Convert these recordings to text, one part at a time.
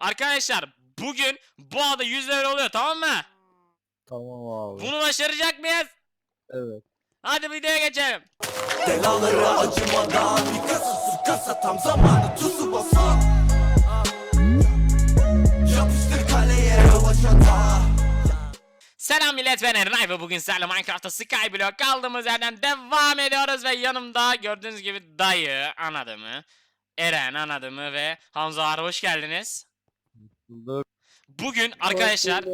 Arkadaşlar bugün bu ada 100 level oluyor tamam mı? Tamam abi. Bunu başaracak mıyız? Evet. Hadi videoya geçelim. Belaları acımadan Bir kasa sür kasa tam zamanı tuzu Yapıştır kaleye da Selam millet ben Eray ve bugün sizlerle Minecraft'ta Skyblock kaldığımız yerden devam ediyoruz ve yanımda gördüğünüz gibi dayı anladı mı? Eren anladı mı ve Hamza var hoş geldiniz. Bugün arkadaşlar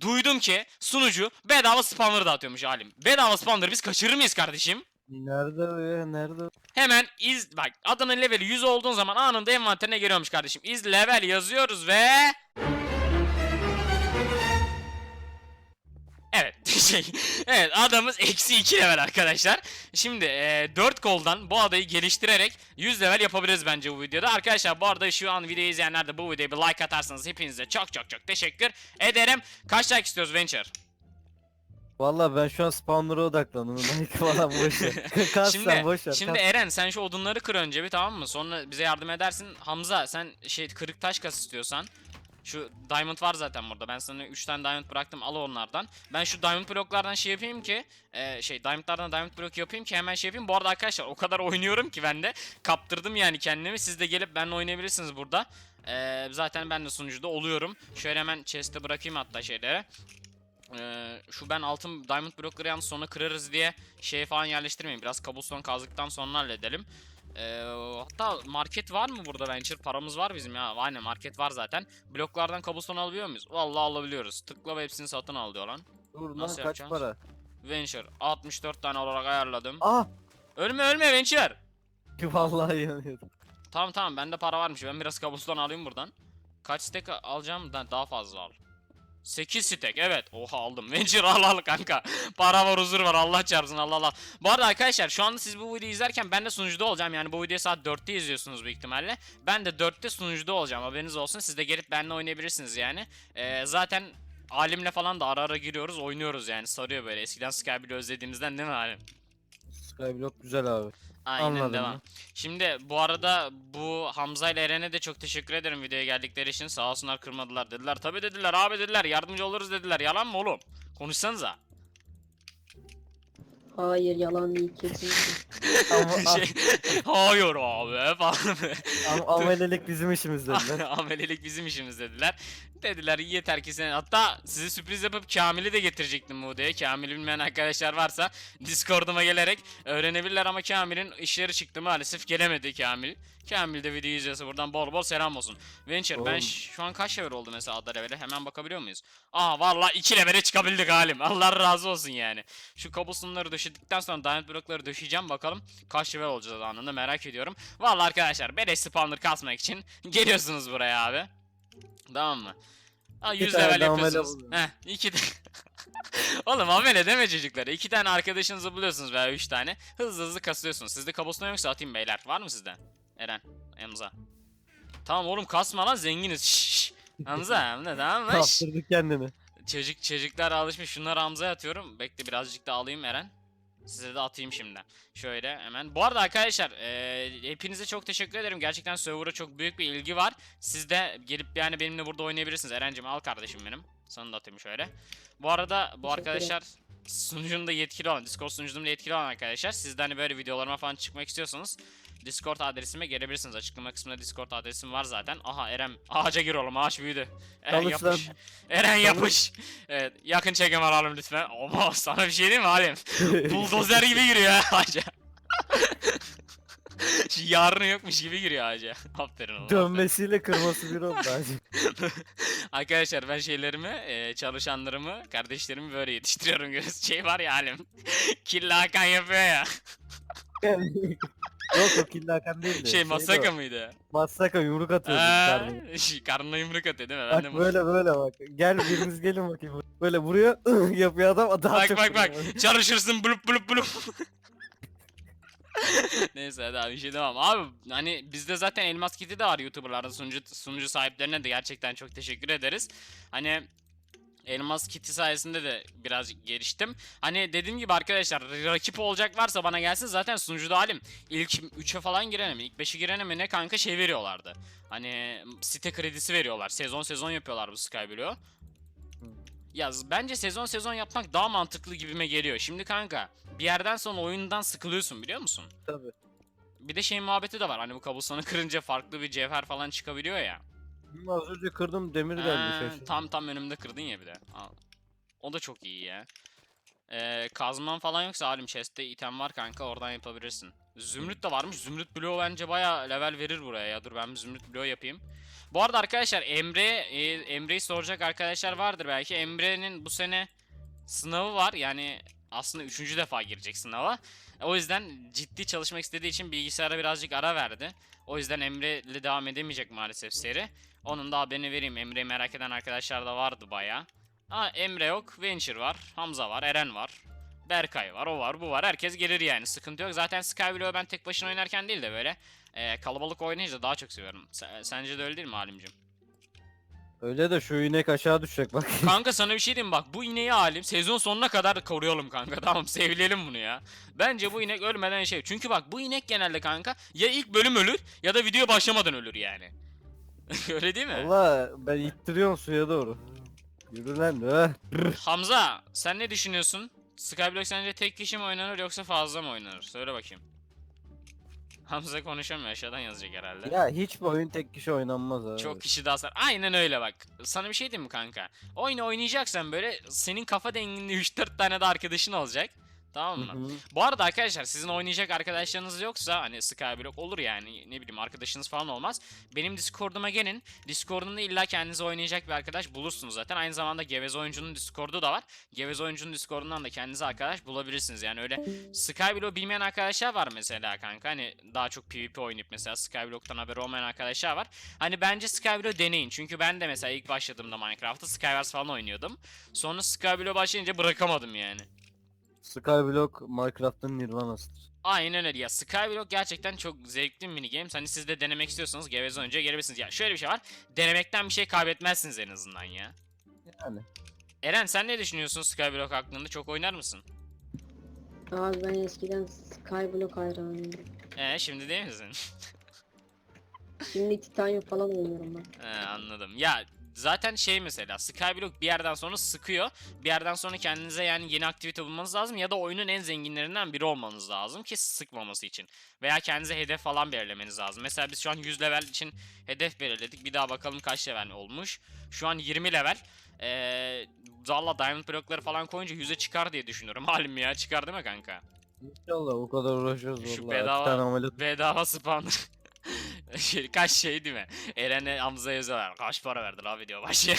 duydum ki sunucu bedava spawner dağıtıyormuş halim. Bedava spawner biz kaçırır mıyız kardeşim? Nerede o ya? Nerede? Hemen iz bak adının leveli 100 olduğun zaman anında envanterine geliyormuş kardeşim. İz level yazıyoruz ve şey evet adamız eksi 2 level arkadaşlar. Şimdi e, 4 koldan bu adayı geliştirerek 100 level yapabiliriz bence bu videoda. Arkadaşlar bu arada şu an videoyu izleyenler de bu videoya bir like atarsanız hepinize çok çok çok teşekkür ederim. Kaç like istiyoruz Venture? Valla ben şu an spawner'a odaklandım. Like falan boş ver. Kas Şimdi, sen boş ver. şimdi kas. Eren sen şu odunları kır önce bir tamam mı? Sonra bize yardım edersin. Hamza sen şey kırık taş kas istiyorsan. Şu diamond var zaten burada. Ben sana 3 tane diamond bıraktım. Al onlardan. Ben şu diamond bloklardan şey yapayım ki e, şey diamondlardan diamond blok yapayım ki hemen şey yapayım. Bu arada arkadaşlar o kadar oynuyorum ki ben de kaptırdım yani kendimi. Siz de gelip benimle oynayabilirsiniz burada. E, zaten ben de sunucuda oluyorum. Şöyle hemen chest'e bırakayım hatta şeylere. Ee, şu ben altın diamond blokları yalnız sonra kırarız diye şey falan yerleştirmeyin. Biraz kabuston kazdıktan sonra halledelim. Ee, hatta market var mı burada Venture? Paramız var bizim ya. Aynen market var zaten. Bloklardan kabuston alabiliyor muyuz? Vallahi alabiliyoruz. Tıkla ve hepsini satın al diyor lan. Dur lan nasıl kaç yapacağız? para? Venture 64 tane olarak ayarladım. Ah! Ölme ölme Venture. Vallahi yanıyordum. Tamam tamam bende para varmış. Ben biraz kabuston alayım buradan. Kaç stack alacağım? Da- Daha fazla al. 8 stack evet. Oha aldım. Venture al al kanka. Para var huzur var Allah çarpsın Allah Allah. Bu arada arkadaşlar şu anda siz bu videoyu izlerken ben de sunucuda olacağım. Yani bu videoyu saat 4'te izliyorsunuz büyük ihtimalle. Ben de 4'te sunucuda olacağım. Haberiniz olsun. Siz de gelip benimle oynayabilirsiniz yani. Ee, zaten Alimle falan da ara ara giriyoruz oynuyoruz yani sarıyor böyle. Eskiden Skyblock özlediğimizden değil mi Alim? Skyblock güzel abi. Aynen Anladım devam. Şimdi bu arada bu Hamza ile Eren'e de çok teşekkür ederim videoya geldikleri için. Sağ olsunlar kırmadılar dediler. Tabi dediler abi dediler yardımcı oluruz dediler. Yalan mı oğlum? Konuşsanıza. Hayır yalan değil kesinlikle. Ama, ah, şey, hayır abi falan. ama amelelik bizim işimiz dediler. Amelelik bizim işimiz dediler. Dediler yeter ki sen hatta size sürpriz yapıp Kamil'i de getirecektim bu odaya. Kamil'i bilmeyen arkadaşlar varsa Discord'uma gelerek öğrenebilirler ama Kamil'in işleri çıktı maalesef gelemedi Kamil. Kamil de videoyu izliyorsa buradan bol bol selam olsun. Venture ben Oğlum. ş- şu an kaç level oldu mesela ada leveli hemen bakabiliyor muyuz? Aa valla 2 levele çıkabildik halim. Allah razı olsun yani. Şu kabustonları döşedikten sonra diamond blokları döşeyeceğim bakalım kaç level olacağız anında merak ediyorum. Valla arkadaşlar beleş spawner kasmak için geliyorsunuz buraya abi. Tamam mı? Aa, 100 tane level yapıyorsunuz. Heh, iki de... Oğlum amele deme çocuklara. İki tane arkadaşınızı buluyorsunuz veya üç tane. Hızlı hızlı kasıyorsunuz. Sizde kabuston yoksa atayım beyler. Var mı sizde? Eren, Emza. Tamam oğlum kasma lan zenginiz. Şşş. Hamza, Hamza tamam mı? Şşş. Kaptırdı kendini. Çocuk çocuklar alışmış. Şunları Hamza'ya atıyorum. Bekle birazcık da alayım Eren. Size de atayım şimdi. Şöyle hemen. Bu arada arkadaşlar eee, hepinize çok teşekkür ederim. Gerçekten server'a çok büyük bir ilgi var. Siz de gelip yani benimle burada oynayabilirsiniz. Eren'cim al kardeşim benim. Sana da atayım şöyle. Bu arada bu arkadaşlar sunucunda yetkili olan, Discord sunucumda yetkili olan arkadaşlar. Siz de hani böyle videolarıma falan çıkmak istiyorsanız Discord adresime gelebilirsiniz. Açıklama kısmında Discord adresim var zaten. Aha Eren ağaca gir oğlum ağaç büyüdü. Eren Çalış lan. yapış. Eren yapış. Evet yakın çekim alalım lütfen. Ama sana bir şey diyeyim mi Halim? Buldozer gibi giriyor ha ağaca. Yarını yokmuş gibi giriyor ağaca. Aferin aferin. Dönmesiyle kırması bir oldu hacı. Arkadaşlar ben şeylerimi, e, çalışanlarımı, kardeşlerimi böyle yetiştiriyorum. Görüyorsun şey var ya Halim. Killa Hakan yapıyor ya. Yok o Killa Hakan değildi. Şey Şeydi Masaka o. mıydı? Masaka yumruk atıyordu karnına. Aa, şey, karnına yumruk atıyor değil mi? Ben Bak de bu- böyle böyle bak. Gel biriniz gelin bakayım. Böyle vuruyor yapıyor adam daha Bak çok bak bak. vuruyor. Çalışırsın bulup bulup bulup. Neyse hadi abi bir şey demem. Abi hani bizde zaten elmas kiti de var YouTuber'larda sunucu, sunucu sahiplerine de gerçekten çok teşekkür ederiz. Hani Elmas kiti sayesinde de biraz geliştim. Hani dediğim gibi arkadaşlar rakip olacak varsa bana gelsin zaten sunucuda halim. İlk 3'e falan girene mi ilk 5'e girene mi ne kanka şey veriyorlardı. Hani site kredisi veriyorlar. Sezon sezon yapıyorlar bu Skyblock'u. Ya z- bence sezon sezon yapmak daha mantıklı gibime geliyor. Şimdi kanka bir yerden sonra oyundan sıkılıyorsun biliyor musun? Tabii. Bir de şey muhabbeti de var. Hani bu kablosunu kırınca farklı bir cevher falan çıkabiliyor ya. Hı, Az önce kırdım demir geldi Ha, şaşırdım. tam tam önümde kırdın ya bir de. Al. O da çok iyi ya. Ee, kazman falan yoksa halim chest'te item var kanka oradan yapabilirsin. Zümrüt de varmış. Zümrüt bloğu bence baya level verir buraya ya. Dur ben bir zümrüt bloğu yapayım. Bu arada arkadaşlar Emre e, Emre'yi soracak arkadaşlar vardır belki. Emre'nin bu sene sınavı var. Yani aslında üçüncü defa girecek sınava. O yüzden ciddi çalışmak istediği için bilgisayara birazcık ara verdi. O yüzden Emre'yle devam edemeyecek maalesef seri. Onun da haberini vereyim. Emre'yi merak eden arkadaşlar da vardı baya. Ha Emre yok, Venture var, Hamza var, Eren var. Berkay var, o var, bu var. Herkes gelir yani. Sıkıntı yok. Zaten Skyblock'u ben tek başına oynarken değil de böyle e, kalabalık oynayınca daha çok seviyorum. Sen- sence de öyle değil mi Halimcim? Öyle de şu inek aşağı düşecek bak. Kanka sana bir şey diyeyim bak bu ineği Halim sezon sonuna kadar koruyalım kanka tamam sevleyelim bunu ya. Bence bu inek ölmeden şey. Çünkü bak bu inek genelde kanka ya ilk bölüm ölür ya da video başlamadan ölür yani. öyle değil mi? Valla ben ittiriyorum suya doğru. Yürü lan. Hamza sen ne düşünüyorsun? Skyblock sence tek kişi mi oynanır yoksa fazla mı oynanır? Söyle bakayım. Hamza konuşamıyor aşağıdan yazacak herhalde. Ya hiçbir oyun tek kişi oynanmaz abi. Çok kişi daha sar. Aynen öyle bak. Sana bir şey diyeyim mi kanka? Oyunu oynayacaksan böyle senin kafa denginde 3-4 tane de arkadaşın olacak. Tamam Hı mı? hı. Bu arada arkadaşlar sizin oynayacak arkadaşlarınız yoksa hani Skyblock olur yani ne bileyim arkadaşınız falan olmaz. Benim Discord'uma gelin. Discord'umda illa kendinize oynayacak bir arkadaş bulursunuz zaten. Aynı zamanda Gevez Oyuncu'nun Discord'u da var. Gevez Oyuncu'nun Discord'undan da kendinize arkadaş bulabilirsiniz. Yani öyle Skyblock bilmeyen arkadaşlar var mesela kanka. Hani daha çok PvP oynayıp mesela Skyblock'tan haberi olmayan arkadaşlar var. Hani bence Skyblock deneyin. Çünkü ben de mesela ilk başladığımda Minecraft'ta Skywars falan oynuyordum. Sonra Skyblock başlayınca bırakamadım yani. Skyblock Minecraft'ın nirvanasıdır. Aynen öyle ya. Skyblock gerçekten çok zevkli bir mini game. Hani siz de denemek istiyorsanız Geveze önce gelebilirsiniz. Ya şöyle bir şey var. Denemekten bir şey kaybetmezsiniz en azından ya. Yani. Eren sen ne düşünüyorsun Skyblock hakkında? Çok oynar mısın? Abi ben eskiden Skyblock hayranıydım. Ee şimdi değil misin? Şimdi Titanium falan oynuyorum ben. He, anladım. Ya zaten şey mesela Skyblock bir yerden sonra sıkıyor. Bir yerden sonra kendinize yani yeni aktivite bulmanız lazım ya da oyunun en zenginlerinden biri olmanız lazım ki sıkmaması için. Veya kendinize hedef falan belirlemeniz lazım. Mesela biz şu an 100 level için hedef belirledik. Bir daha bakalım kaç level olmuş. Şu an 20 level. Ee, Zalla Diamond blokları falan koyunca 100'e çıkar diye düşünüyorum. Halim ya çıkar değil mi kanka? İnşallah o kadar uğraşıyoruz Şu valla. bedava-. Bedava spawn. şey, kaç şey değil mi? Eren'e Hamza yazıyorlar. Kaç para verdi la video başı?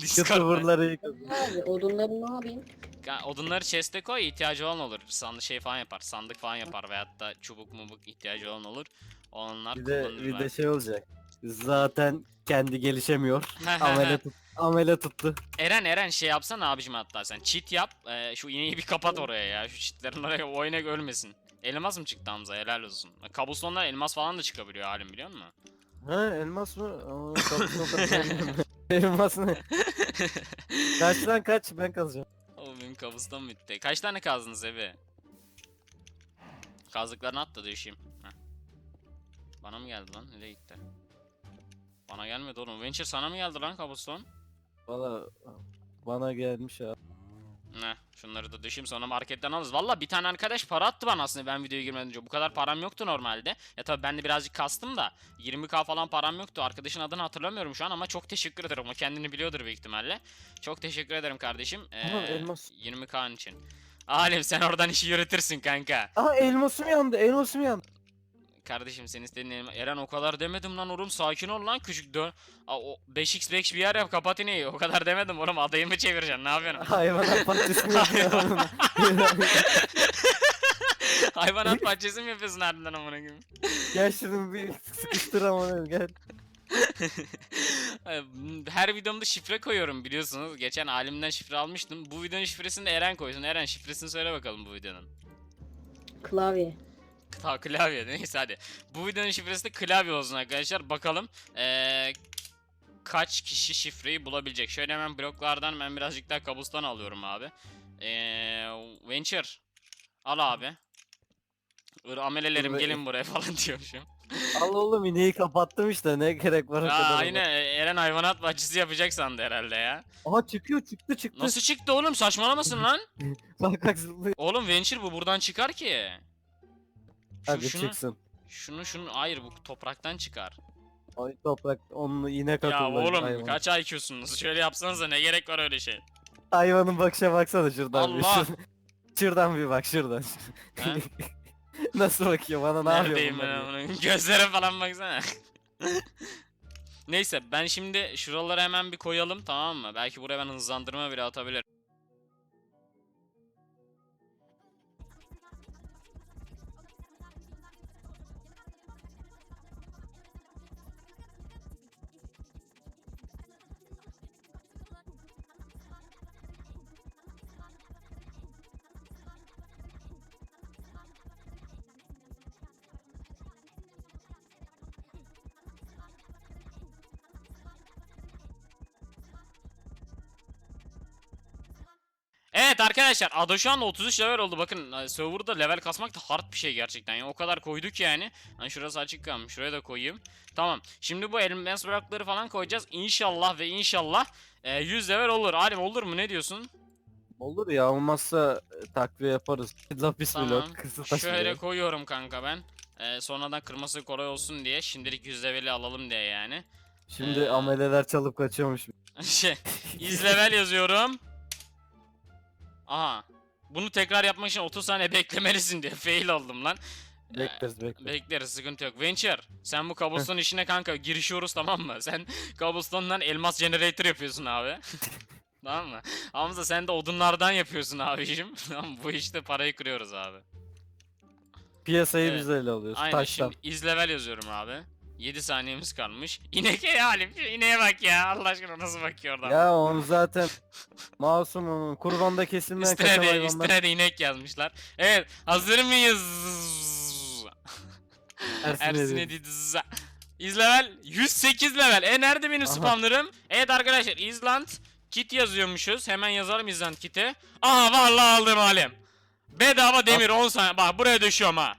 Discord'da. Abi odunları ne yapayım? Ka- Odunları chest'e koy ihtiyacı olan olur. Sandık şey falan yapar. Sandık falan yapar veyahut da çubuk mubuk ihtiyacı olan olur. Onlar Bir de, kullanılır. bir de şey olacak. Zaten kendi gelişemiyor. amele, tut, amele tuttu. Eren Eren şey yapsana abicim hatta sen. Cheat yap. Ee, şu ineği bir kapat oraya ya. Şu cheatlerin oraya o inek ölmesin. Elmas mı çıktı Hamza helal olsun. Cobblestone'dan elmas falan da çıkabiliyor halim biliyor musun? Ha elmas mı? Aa, elmas ne? Kaç lan kaç ben kazacağım. Oğlum benim kabustan bitti. Kaç tane kazdınız evi? Kazdıklarını at da düşeyim. Heh. Bana mı geldi lan? Nereye gitti? Bana gelmedi oğlum. Venture sana mı geldi lan kabuston? Valla bana gelmiş ya. Ne? Şunları da düşeyim sonra marketten alırız. Valla bir tane arkadaş para attı bana aslında ben videoya girmeden önce. Bu kadar param yoktu normalde. Ya tabii ben de birazcık kastım da. 20k falan param yoktu. Arkadaşın adını hatırlamıyorum şu an ama çok teşekkür ederim. O kendini biliyordur büyük ihtimalle. Çok teşekkür ederim kardeşim. Aha, Ee, elmas. 20k için. Alim sen oradan işi yürütürsün kanka. Aa elmasım yandı elmasım yandı. Kardeşim sen istediğin Eren o kadar demedim lan oğlum sakin ol lan küçük dön. Aa, o 5x5 bir yer yap kapat ineği. O kadar demedim oğlum adayı mı çevireceksin ne yapıyorsun? Hayvanat bahçesini yapıyorum. Hayvanat bahçesi mi yapıyorsun harbiden amına koyayım? gel şunu bir sıkıştır ama gel. Her videomda şifre koyuyorum biliyorsunuz. Geçen alimden şifre almıştım. Bu videonun şifresini de Eren koysun. Eren şifresini söyle bakalım bu videonun. Klavye. Ta klavye neyse hadi. Bu videonun şifresi de klavye olsun arkadaşlar. Bakalım. Ee, kaç kişi şifreyi bulabilecek? Şöyle hemen bloklardan ben birazcık daha kabustan alıyorum abi. Ee, Venture. Al abi. Amelelerim gelin buraya falan diyormuşum. Al oğlum ineği kapattım işte ne gerek var o Aa, kadar. yine Eren hayvanat bahçesi yapacak sandı herhalde ya. Aha çıkıyor çıktı çıktı. Nasıl çıktı oğlum saçmalamasın lan. Bak bak zıplıyor. Oğlum Venture bu buradan çıkar ki. Şu, Hadi şunu, çıksın. şunu şunu hayır bu topraktan çıkar. Ay toprak onu inek Ya oğlum hayvan. kaç IQ'sunuz? Şöyle yapsanıza ne gerek var öyle şey. Hayvanın bakışa baksana şuradan bir. Allah! Şur- Şuradan bir bak şuradan. Ha? Nasıl bakıyor bana ne yapıyor Neredeyim ben bunlar? amına? Gözlere falan baksana. Neyse ben şimdi şuraları hemen bir koyalım tamam mı? Belki buraya ben hızlandırma bile atabilirim. Evet arkadaşlar Ado şu anda 33 level oldu bakın e, serverda level kasmak da hard bir şey gerçekten ya o kadar koyduk yani hani şurası açık kalmış şuraya da koyayım Tamam şimdi bu elmas blokları falan koyacağız İnşallah ve inşallah e, 100 level olur Alim olur mu ne diyorsun? Olur ya olmazsa e, takviye yaparız. Lapis Tamam. blok kısa taş Şöyle koyuyorum kanka ben e, sonradan kırması kolay olsun diye şimdilik 100 leveli alalım diye yani Şimdi Ee, ameleler çalıp kaçıyormuş. şey izlevel yazıyorum. Aha. Bunu tekrar yapmak için 30 saniye beklemelisin diye fail oldum lan. Bekleriz bekleriz. Bekleriz sıkıntı yok. Venture sen bu cobblestone işine kanka girişiyoruz tamam mı? Sen cobblestone'dan elmas generator yapıyorsun abi. tamam mı? Hamza sen de odunlardan yapıyorsun abicim. tamam bu işte parayı kırıyoruz abi. Piyasayı Evet. biz öyle alıyoruz. Aynen Taştan. şimdi iz level yazıyorum abi. 7 saniyemiz kalmış. İnek ya Halim şu ineğe bak ya. Allah aşkına nasıl bakıyor oradan. Ya onu zaten masum onun kurbanda kesilmeyen kaçan Üstüne de, hayvanlar. üstüne de inek yazmışlar. Evet, hazır mıyız? Ersin Ersin Edil. Edizza. İzlevel 108 level. E nerede benim Aha. spamlarım? Evet arkadaşlar İzland kit yazıyormuşuz. Hemen yazalım İzland kiti. Aha vallahi aldım halim. Bedava demir 10 saniye. Bak buraya düşüyorum ha.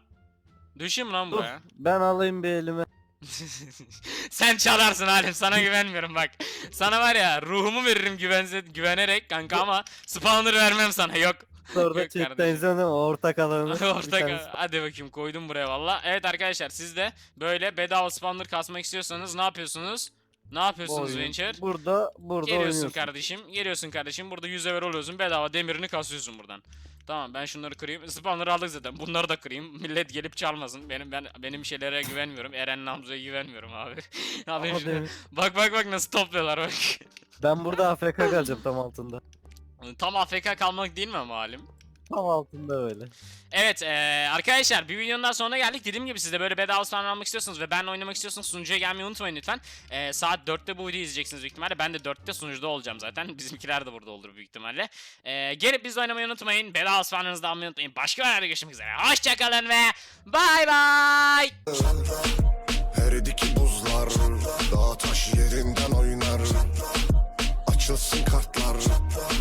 Düşeyim lan Dur, buraya. ben alayım bir elime. Sen çalarsın Halim sana güvenmiyorum bak. Sana var ya ruhumu veririm güvense, güvenerek kanka ama spawner vermem sana yok. Orada izledim ortak alanı. Ortak hadi bakayım koydum buraya valla. Evet arkadaşlar siz de böyle bedava spawner kasmak istiyorsanız ne yapıyorsunuz? Ne yapıyorsunuz oyun- Venture? Burada burada Geliyorsun oynuyorsun. kardeşim. Geliyorsun kardeşim. Burada 100 level oluyorsun. Bedava demirini kasıyorsun buradan. Tamam ben şunları kırayım. Spawner'ı aldık zaten. Bunları da kırayım. Millet gelip çalmasın. Benim ben benim şeylere güvenmiyorum. Eren Namzo'ya güvenmiyorum abi. abi Ama demir- bak bak bak nasıl topluyorlar bak. Ben burada AFK kalacağım tam altında. Tam AFK kalmak değil mi ama halim? Tam altında öyle. Evet eee, arkadaşlar bir videonun daha sonuna geldik. Dediğim gibi siz de böyle bedava spawn almak istiyorsanız ve benle oynamak istiyorsanız sunucuya gelmeyi unutmayın lütfen. Eee, saat 4'te bu videoyu izleyeceksiniz büyük ihtimalle. Ben de 4'te sunucuda olacağım zaten. Bizimkiler de burada olur büyük ihtimalle. Eee gelip bizle oynamayı unutmayın. Bedava spawnlarınızı da almayı unutmayın. Başka bir yerde görüşmek üzere. Hoşçakalın ve bay bay. Eridi ki buzlar Dağ taş yerinden oynar Açılsın kartlar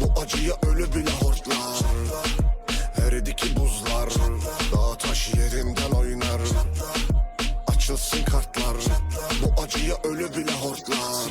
Bu acıya ölü bile eridi ki buzlar Dağ taş yerinden oynar. Açılsın kartlar Bu acıya ölü bile hortlar.